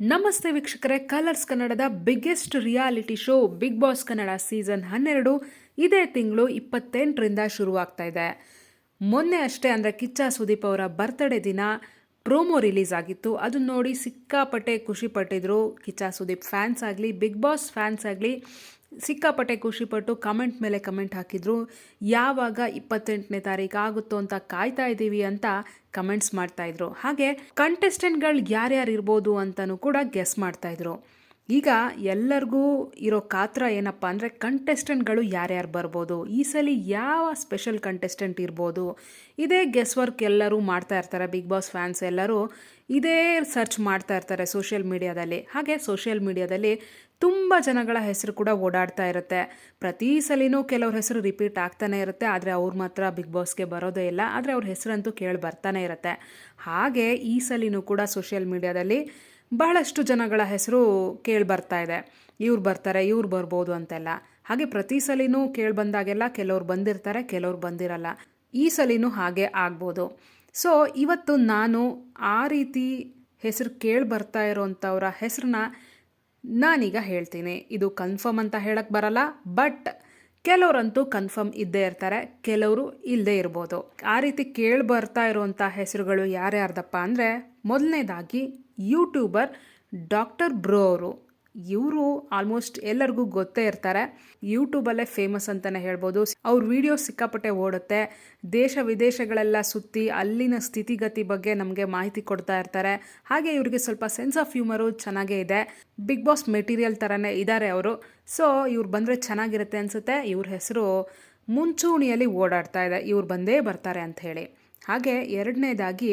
ನಮಸ್ತೆ ವೀಕ್ಷಕರೇ ಕಲರ್ಸ್ ಕನ್ನಡದ biggest reality show Big Boss Kannada season ಹನ್ನೆರಡು ಇದೇ ತಿಂಗಳು ಇಪ್ಪತ್ತೆಂಟರಿಂದ ಶುರುವಾಗ್ತಾ ಇದೆ. ಮೊನ್ನೆ ಅಷ್ಟೇ ಅಂದರೆ ಕಿಚ್ಚ ಸುದೀಪ್ ಅವರ ಬರ್ತ್ಡೇ ದಿನ ಪ್ರೋಮೋ ರಿಲೀಸ್ ಆಗಿತ್ತು. ಅದನ್ನ ನೋಡಿ ಸಿಕ್ಕಾಪಟ್ಟೆ ಖುಷಿ ಪಟ್ಟಿದ್ರು. ಕಿಚ್ಚ ಸುದೀಪ್ ಫ್ಯಾನ್ಸ್ ಆಗಲಿ ಬಿಗ್ ಬಾಸ್ ಫ್ಯಾನ್ಸ್ ಆಗಲಿ ಸಿಕ್ಕಾಪಟ್ಟೆ ಖುಷಿಪಟ್ಟು ಕಮೆಂಟ್ ಮೇಲೆ ಕಮೆಂಟ್ ಹಾಕಿದ್ರು. ಯಾವಾಗ ಇಪ್ಪತ್ತೆಂಟನೇ ತಾರೀಕು ಆಗುತ್ತೋ ಅಂತ ಕಾಯ್ತಾ ಇದ್ದೀವಿ ಅಂತ ಕಮೆಂಟ್ಸ್ ಮಾಡ್ತಾ ಇದ್ರು. ಹಾಗೆ ಕಂಟೆಸ್ಟೆಂಟ್ಗಳು ಯಾರ್ಯಾರು ಇರ್ಬೋದು ಅಂತಲೂ ಕೂಡ ಗೆಸ್ ಮಾಡ್ತಾ ಇದ್ರು. ಈಗ ಎಲ್ಲರಿಗೂ ಇರೋ ಕಾತ್ರ ಏನಪ್ಪ ಅಂದರೆ ಕಂಟೆಸ್ಟೆಂಟ್ಗಳು ಯಾರ್ಯಾರು ಬರ್ಬೋದು? ಈ ಸಲ ಯಾವ ಸ್ಪೆಷಲ್ ಕಂಟೆಸ್ಟೆಂಟ್ ಇರ್ಬೋದು? ಇದೇ ಗೆಸ್ ವರ್ಕ್ ಎಲ್ಲರೂ ಮಾಡ್ತಾ ಇರ್ತಾರೆ ಬಿಗ್ ಬಾಸ್ ಫ್ಯಾನ್ಸ್ ಎಲ್ಲರೂ ಇದೇ ಸರ್ಚ್ ಮಾಡ್ತಾ ಇರ್ತಾರೆ ಸೋಷಿಯಲ್ ಮೀಡಿಯಾದಲ್ಲಿ ಹಾಗೆ ಸೋಷಿಯಲ್ ಮೀಡಿಯಾದಲ್ಲಿ ತುಂಬ ಜನಗಳ ಹೆಸರು ಕೂಡ ಓಡಾಡ್ತಾ ಇರುತ್ತೆ. ಪ್ರತಿ ಸಲಿನೂ ಕೆಲವ್ರ ಹೆಸರು ರಿಪೀಟ್ ಆಗ್ತಾನೆ ಇರುತ್ತೆ, ಆದರೆ ಅವ್ರು ಮಾತ್ರ ಬಿಗ್ ಬಾಸ್ಗೆ ಬರೋದೇ ಇಲ್ಲ, ಆದರೆ ಅವ್ರ ಹೆಸರಂತೂ ಕೇಳಿ ಬರ್ತಾನೆ ಇರುತ್ತೆ. ಹಾಗೆ ಈ ಸಲಿನೂ ಕೂಡ ಸೋಷಿಯಲ್ ಮೀಡಿಯಾದಲ್ಲಿ ಬಹಳಷ್ಟು ಜನಗಳ ಹೆಸರು ಕೇಳಿ ಬರ್ತಾ ಇದೆ. ಇವ್ರು ಬರ್ತಾರೆ, ಇವ್ರು ಬರ್ಬೋದು ಅಂತೆಲ್ಲ. ಹಾಗೆ ಪ್ರತಿ ಸಲಿನೂ ಕೇಳಿ ಬಂದಾಗೆಲ್ಲ ಕೆಲವ್ರು ಬಂದಿರ್ತಾರೆ, ಕೆಲವ್ರು ಬಂದಿರಲ್ಲ. ಈ ಸಲಿನೂ ಹಾಗೆ ಆಗ್ಬೋದು. ಸೊ, ಇವತ್ತು ನಾನು ಆ ರೀತಿ ಹೆಸರು ಕೇಳಿ ಬರ್ತಾ ಇರೋವಂಥವ್ರ ಹೆಸರನ್ನ ನಾನೀಗ ಹೇಳ್ತೀನಿ. ಇದು ಕನ್ಫರ್ಮ್ ಅಂತ ಹೇಳಕ್ಕೆ ಬರಲ್ಲ, ಬಟ್ ಕೆಲವರಂತೂ ಕನ್ಫರ್ಮ್ ಇದ್ದೇ ಇರ್ತಾರೆ, ಕೆಲವರು ಇಲ್ಲದೆ ಇರ್ಬೋದು. ಆ ರೀತಿ ಕೇಳಿ ಬರ್ತಾ ಇರುವಂಥ ಹೆಸರುಗಳು ಯಾರ್ಯಾರ್ದಪ್ಪ ಅಂದರೆ ಮೊದಲನೇದಾಗಿ ಯೂಟ್ಯೂಬರ್ ಡಾಕ್ಟರ್ ಬ್ರೋ ಅವರು. ಇವರು ಆಲ್ಮೋಸ್ಟ್ ಎಲ್ಲರಿಗೂ ಗೊತ್ತೇ ಇರ್ತಾರೆ. ಯೂಟ್ಯೂಬಲ್ಲೇ ಫೇಮಸ್ ಅಂತಲೇ ಹೇಳ್ಬೋದು. ಅವ್ರ ವಿಡಿಯೋ ಸಿಕ್ಕಾಪಟ್ಟೆ ಓಡುತ್ತೆ. ದೇಶ ವಿದೇಶಗಳೆಲ್ಲ ಸುತ್ತಿ ಅಲ್ಲಿನ ಸ್ಥಿತಿಗತಿ ಬಗ್ಗೆ ನಮಗೆ ಮಾಹಿತಿ ಕೊಡ್ತಾ ಇರ್ತಾರೆ. ಹಾಗೆ ಇವರಿಗೆ ಸ್ವಲ್ಪ ಸೆನ್ಸ್ ಆಫ್ ಹ್ಯೂಮರು ಚೆನ್ನಾಗೇ ಇದೆ. ಬಿಗ್ ಬಾಸ್ ಮೆಟೀರಿಯಲ್ ಥರನೇ ಇದ್ದಾರೆ ಅವರು. ಸೊ ಇವ್ರು ಬಂದರೆ ಚೆನ್ನಾಗಿರುತ್ತೆ ಅನಿಸುತ್ತೆ. ಇವ್ರ ಹೆಸರು ಮುಂಚೂಣಿಯಲ್ಲಿ ಓಡಾಡ್ತಾ ಇದೆ. ಇವ್ರು ಬಂದೇ ಬರ್ತಾರೆ ಅಂತ ಹೇಳಿ. ಹಾಗೆ ಎರಡನೇದಾಗಿ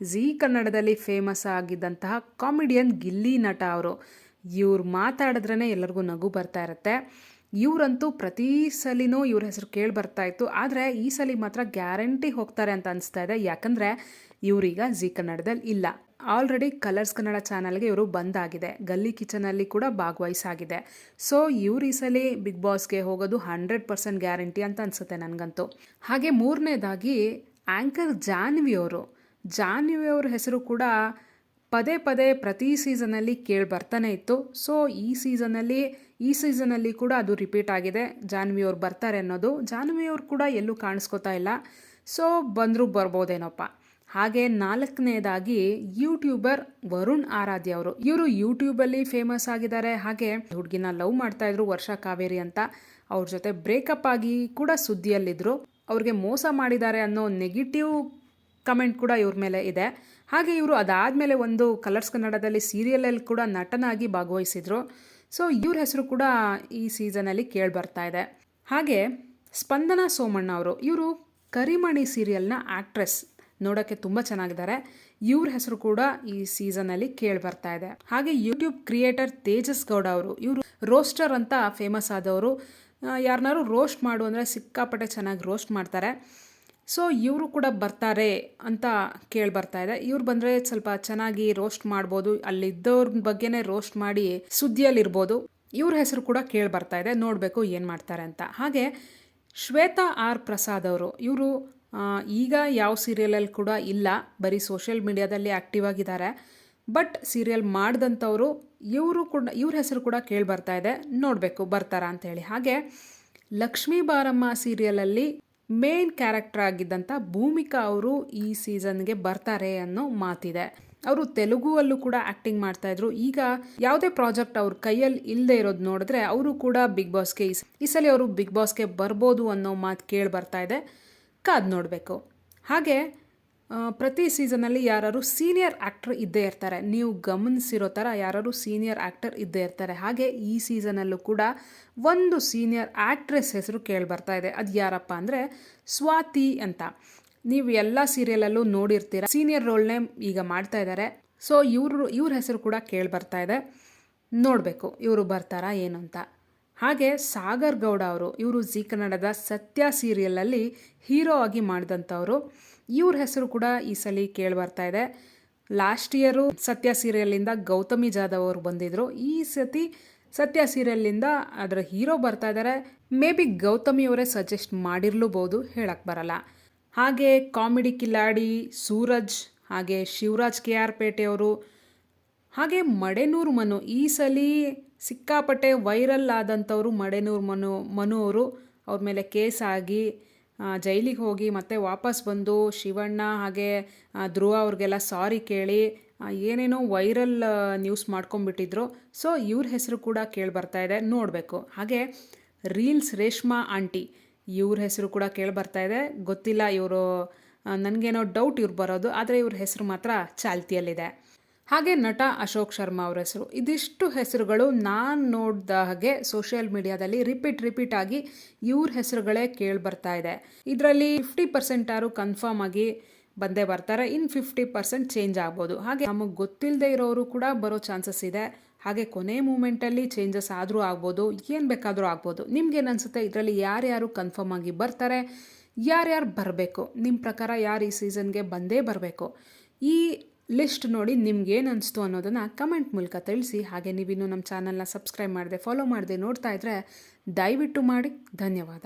ಝೀ ಕನ್ನಡದಲ್ಲಿ ಫೇಮಸ್ ಆಗಿದ್ದಂತಹ ಕಾಮಿಡಿಯನ್ ಗಿಲ್ಲಿ ನಟ ಅವರು. ಇವ್ರು ಮಾತಾಡಿದ್ರೇ ಎಲ್ಲರಿಗೂ ನಗು ಬರ್ತಾ ಇರುತ್ತೆ. ಇವರಂತೂ ಪ್ರತಿ ಸಲಿನೂ ಇವ್ರ ಹೆಸರು ಕೇಳಿ ಬರ್ತಾ ಇತ್ತು. ಆದರೆ ಈ ಸಲ ಮಾತ್ರ ಗ್ಯಾರಂಟಿ ಹೋಗ್ತಾರೆ ಅಂತ ಅನಿಸ್ತಾ ಇದೆ. ಯಾಕಂದರೆ ಇವರೀಗ ಝೀ ಕನ್ನಡದಲ್ಲಿ ಇಲ್ಲ. ಆಲ್ರೆಡಿ ಕಲರ್ಸ್ ಕನ್ನಡ ಚಾನಲ್ಗೆ ಇವರು ಬಂದಾಗಿದೆ. ಗಲ್ಲಿ ಕಿಚನಲ್ಲಿ ಕೂಡ ಭಾಗವಹಿಸಾಗಿದೆ. ಸೊ ಇವ್ರು ಈ ಸಲ ಬಿಗ್ ಬಾಸ್ಗೆ ಹೋಗೋದು ಹಂಡ್ರೆಡ್ ಪರ್ಸೆಂಟ್ ಗ್ಯಾರಂಟಿ ಅಂತ ಅನಿಸುತ್ತೆ ನನಗಂತೂ. ಹಾಗೆ ಮೂರನೇದಾಗಿ ಆ್ಯಂಕರ್ ಜಾನ್ವಿ ಅವರು. ಜಾನ್ವಿ ಅವ್ರ ಹೆಸರು ಕೂಡ ಪದೇ ಪದೇ ಪ್ರತಿ ಸೀಸನಲ್ಲಿ ಕೇಳಿ ಬರ್ತಾನೆ ಇತ್ತು. ಸೊ ಈ ಸೀಸನಲ್ಲಿ ಈ ಸೀಸನಲ್ಲಿ ಕೂಡ ಅದು ರಿಪೀಟ್ ಆಗಿದೆ. ಜಾನ್ವಿ ಅವ್ರು ಬರ್ತಾರೆ ಅನ್ನೋದು. ಜಾನ್ವಿ ಅವ್ರು ಕೂಡ ಎಲ್ಲೂ ಕಾಣಿಸ್ಕೋತಾ ಇಲ್ಲ. ಸೊ ಬಂದರೂ ಬರ್ಬೋದೇನೋಪ್ಪ. ಹಾಗೆ ನಾಲ್ಕನೇದಾಗಿ ಯೂಟ್ಯೂಬರ್ ವರುಣ್ ಆರಾಧ್ಯ ಅವರು. ಇವರು ಯೂಟ್ಯೂಬಲ್ಲಿ ಫೇಮಸ್ ಆಗಿದ್ದಾರೆ. ಹಾಗೆ ಹುಡುಗಿನ ಲವ್ ಮಾಡ್ತಾ ಇದ್ರು ವರ್ಷ ಕಾವೇರಿ ಅಂತ. ಅವ್ರ ಜೊತೆ ಬ್ರೇಕಪ್ ಆಗಿ ಕೂಡ ಸುದ್ದಿಯಲ್ಲಿದ್ದರು ಅವ್ರಿಗೆ ಮೋಸ ಮಾಡಿದ್ದಾರೆ ಅನ್ನೋ ನೆಗೆಟಿವ್ ಕಮೆಂಟ್ ಕೂಡ ಇವ್ರ ಮೇಲೆ ಇದೆ. ಹಾಗೆ ಇವರು ಅದಾದಮೇಲೆ ಒಂದು ಕಲರ್ಸ್ ಕನ್ನಡದಲ್ಲಿ ಸೀರಿಯಲಲ್ಲಿ ಕೂಡ ನಟನಾಗಿ ಭಾಗವಹಿಸಿದ್ರು. ಸೊ ಇವ್ರ ಹೆಸರು ಕೂಡ ಈ ಸೀಸನಲ್ಲಿ ಕೇಳಿ ಬರ್ತಾ ಇದೆ. ಹಾಗೆ ಸ್ಪಂದನಾ ಸೋಮಣ್ಣ ಅವರು, ಇವರು ಕರಿಮಣಿ ಸೀರಿಯಲ್ನ ಆ್ಯಕ್ಟ್ರೆಸ್ ನೋಡೋಕ್ಕೆ ತುಂಬ ಚೆನ್ನಾಗಿದ್ದಾರೆ. ಇವ್ರ ಹೆಸರು ಕೂಡ ಈ ಸೀಸನಲ್ಲಿ ಕೇಳಿ ಬರ್ತಾ ಇದೆ. ಹಾಗೆ ಯೂಟ್ಯೂಬ್ ಕ್ರಿಯೇಟರ್ ತೇಜಸ್ ಗೌಡ ಅವರು, ಇವರು ರೋಸ್ಟರ್ ಅಂತ ಫೇಮಸ್ ಆದವರು. ಯಾರನ್ನಾರು ರೋಸ್ಟ್ ಮಾಡು ಅಂದರೆ ಸಿಕ್ಕಾಪಟ್ಟೆ ಚೆನ್ನಾಗಿ ರೋಸ್ಟ್ ಮಾಡ್ತಾರೆ. ಸೊ ಇವರು ಕೂಡ ಬರ್ತಾರೆ ಅಂತ ಕೇಳಿ ಬರ್ತಾ ಇದೆ. ಇವ್ರು ಬಂದರೆ ಸ್ವಲ್ಪ ಚೆನ್ನಾಗಿ ರೋಸ್ಟ್ ಮಾಡ್ಬೋದು. ಅಲ್ಲಿದ್ದವ್ರ ಬಗ್ಗೆನೇ ರೋಸ್ಟ್ ಮಾಡಿ ಸುದ್ದಿಯಲ್ಲಿರ್ಬೋದು. ಇವ್ರ ಹೆಸರು ಕೂಡ ಕೇಳಿ ಬರ್ತಾ ಇದೆ. ನೋಡಬೇಕು ಏನು ಮಾಡ್ತಾರೆ ಅಂತ. ಹಾಗೆ ಶ್ವೇತಾ ಆರ್ ಪ್ರಸಾದ್ ಅವರು, ಇವರು ಈಗ ಯಾವ ಸೀರಿಯಲಲ್ಲಿ ಕೂಡ ಇಲ್ಲ. ಬರೀ ಸೋಷಿಯಲ್ ಮೀಡಿಯಾದಲ್ಲಿ ಆ್ಯಕ್ಟಿವ್ ಆಗಿದ್ದಾರೆ. ಬಟ್ ಸೀರಿಯಲ್ ಮಾಡಿದಂಥವರು ಇವರು ಕೂಡ, ಇವ್ರ ಹೆಸರು ಕೂಡ ಕೇಳಿ ಬರ್ತಾ ಇದೆ. ನೋಡಬೇಕು ಬರ್ತಾರಾ ಅಂತೇಳಿ ಹಾಗೆ ಲಕ್ಷ್ಮೀ ಬಾರಮ್ಮ ಸೀರಿಯಲಲ್ಲಿ ಮೇನ್ ಕ್ಯಾರೆಕ್ಟರ್ ಆಗಿದ್ದಂಥ ಭೂಮಿಕಾ ಅವರು ಈ ಸೀಸನ್ಗೆ ಬರ್ತಾರೆ ಅನ್ನೋ ಮಾತಿದೆ. ಅವರು ತೆಲುಗುವಲ್ಲೂ ಕೂಡ ಆ್ಯಕ್ಟಿಂಗ್ ಮಾಡ್ತಾಯಿದ್ರು ಈಗ ಯಾವುದೇ ಪ್ರಾಜೆಕ್ಟ್ ಅವ್ರ ಕೈಯಲ್ಲಿ ಇಲ್ಲದೆ ಇರೋದು ನೋಡಿದ್ರೆ ಅವರು ಕೂಡ ಬಿಗ್ ಬಾಸ್ಗೆ ಈ ಸಲ ಅವರು ಬಿಗ್ ಬಾಸ್ಗೆ ಬರ್ಬೋದು ಅನ್ನೋ ಮಾತು ಕೇಳಿ ಬರ್ತಾ ಇದೆ. ಕಾದು ನೋಡಬೇಕು. ಹಾಗೆ ಪ್ರತಿ ಸೀಸನಲ್ಲಿ ಯಾರು ಸೀನಿಯರ್ ಆ್ಯಕ್ಟರ್ ಇದ್ದೇ ಇರ್ತಾರೆ. ನೀವು ಗಮನಿಸಿರೋ ಥರ ಯಾರು ಸೀನಿಯರ್ ಆ್ಯಕ್ಟರ್ ಇದ್ದೇ ಇರ್ತಾರೆ. ಹಾಗೆ ಈ ಸೀಸನಲ್ಲೂ ಕೂಡ ಒಂದು ಸೀನಿಯರ್ ಆ್ಯಕ್ಟ್ರೆಸ್ ಹೆಸರು ಕೇಳಿ ಬರ್ತಾ ಇದೆ. ಅದು ಯಾರಪ್ಪ ಅಂದರೆ ಸ್ವಾತಿ ಅಂತ. ನೀವು ಎಲ್ಲ ಸೀರಿಯಲಲ್ಲೂ ನೋಡಿರ್ತೀರ. ಸೀನಿಯರ್ ರೋಲ್ನೇ ಈಗ ಮಾಡ್ತಾ ಇದ್ದಾರೆ ಸೊ ಇವರು, ಇವ್ರ ಹೆಸರು ಕೂಡ ಕೇಳಿ ಬರ್ತಾ ಇದೆ. ನೋಡಬೇಕು ಇವರು ಬರ್ತಾರಾ ಏನು ಅಂತ. ಹಾಗೆ ಸಾಗರ್ ಗೌಡ ಅವರು, ಇವರು ಜೀ ಕನ್ನಡದ ಸತ್ಯ ಸೀರಿಯಲಲ್ಲಿ ಹೀರೋ ಆಗಿ ಮಾಡಿದಂಥವರು. ಇವ್ರ ಹೆಸರು ಕೂಡ ಈ ಸಲ ಕೇಳಿ ಬರ್ತಾ ಇದೆ. ಲಾಸ್ಟ್ ಇಯರು ಸತ್ಯ ಸೀರಿಯಲ್ಲಿಂದ ಗೌತಮಿ ಜಾಧವ್ ಅವರು ಬಂದಿದ್ರು. ಈ ಸತಿ ಸತ್ಯ ಸೀರಿಯಲ್ಲಿಂದ ಅದರ ಹೀರೋ ಬರ್ತಾ ಇದ್ದಾರೆ ಮೇ ಬಿ ಗೌತಮಿ ಅವರೇ ಸಜೆಸ್ಟ್ ಮಾಡಿರ್ಲೂಬಹುದು ಹೇಳಕ್ಕೆ ಬರಲ್ಲ. ಹಾಗೆ ಕಾಮಿಡಿ ಕಿಲಾಡಿ ಸೂರಜ್, ಹಾಗೆ ಶಿವರಾಜ್ ಕೆ ಆರ್ ಪೇಟೆಯವರು ಹಾಗೆ ಮಡೆನೂರು ಮನು ಈ ಸಲ ಸಿಕ್ಕಾಪಟ್ಟೆ ವೈರಲ್ ಆದಂಥವರು ಮಡೆನೂರು ಮನು ಮನು ಅವರು ಅವ್ರ ಮೇಲೆ ಕೇಸ್ ಆಗಿ ಜೈಲಿಗೆ ಹೋಗಿ ಮತ್ತೆ ವಾಪಸ್ ಬಂದು ಶಿವಣ್ಣ ಹಾಗೆ ಧ್ರುವ ಅವ್ರಿಗೆಲ್ಲ ಸಾರಿ ಕೇಳಿ ಏನೇನೋ ವೈರಲ್ ನ್ಯೂಸ್ ಮಾಡ್ಕೊಂಬಿಟ್ಟಿದ್ರು ಸೊ ಇವ್ರ ಹೆಸರು ಕೂಡ ಕೇಳಿ ಬರ್ತಾ ಇದೆ, ನೋಡಬೇಕು. ಹಾಗೆ ರೀಲ್ಸ್ ರೇಷ್ಮಾ ಆಂಟಿ, ಇವ್ರ ಹೆಸರು ಕೂಡ ಕೇಳಿ ಬರ್ತಾ ಇದೆ. ಗೊತ್ತಿಲ್ಲ ಇವರು ನನಗೇನೋ ಡೌಟ್ ಇವ್ರು ಬರೋದು, ಆದರೆ ಇವ್ರ ಹೆಸರು ಮಾತ್ರ ಚಾಲ್ತಿಯಲ್ಲಿದೆ. ಹಾಗೆ ನಟ ಅಶೋಕ್ ಶರ್ಮಾ ಅವರ ಹೆಸರು. ಇದಿಷ್ಟು ಹೆಸರುಗಳು ನಾನು ನೋಡಿದ ಹಾಗೆ ಸೋಷಿಯಲ್ ಮೀಡಿಯಾದಲ್ಲಿ ರಿಪೀಟ್ ರಿಪೀಟ್ ಆಗಿ ಇವ್ರ ಹೆಸರುಗಳೇ ಕೇಳಿ ಬರ್ತಾ ಇದೆ. ಇದರಲ್ಲಿ ಫಿಫ್ಟಿ ಪರ್ಸೆಂಟ್ ಯಾರು ಕನ್ಫರ್ಮ್ ಆಗಿ ಬಂದೇ ಬರ್ತಾರೆ. ಇನ್ ಫಿಫ್ಟಿ ಪರ್ಸೆಂಟ್ ಚೇಂಜ್ ಆಗ್ಬೋದು. ಹಾಗೆ ನಮಗೆ ಗೊತ್ತಿಲ್ಲದೆ ಇರೋರು ಕೂಡ ಬರೋ ಚಾನ್ಸಸ್ ಇದೆ. ಹಾಗೆ ಕೊನೆ ಮೂಮೆಂಟಲ್ಲಿ ಚೇಂಜಸ್ ಆದರೂ ಆಗ್ಬೋದು, ಏನು ಬೇಕಾದರೂ ಆಗ್ಬೋದು. ನಿಮ್ಗೇನು ಅನಿಸುತ್ತೆ? ಇದರಲ್ಲಿ ಯಾರ್ಯಾರು ಕನ್ಫರ್ಮ್ ಆಗಿ ಬರ್ತಾರೆ? ಯಾರ್ಯಾರು ಬರಬೇಕು? ನಿಮ್ಮ ಪ್ರಕಾರ ಯಾರು ಈ ಸೀಸನ್ಗೆ ಬಂದೇ ಬರಬೇಕು? ಈ ಲಿಸ್ಟ್ ನೋಡಿ ನಿಮ್ಗೇನು ಅನಿಸ್ತು ಅನ್ನೋದನ್ನು ಕಮೆಂಟ್ ಮೂಲಕ ತಿಳಿಸಿ. ಹಾಗೆ ನೀವಿನ್ನೂ ನಮ್ಮ ಚಾನಲ್ನ ಸಬ್ಸ್ಕ್ರೈಬ್ ಮಾಡದೆ ಫಾಲೋ ಮಾಡದೆ ನೋಡ್ತಾ ಇದ್ದರೆ ದಯವಿಟ್ಟು ಮಾಡಿ. ಧನ್ಯವಾದ.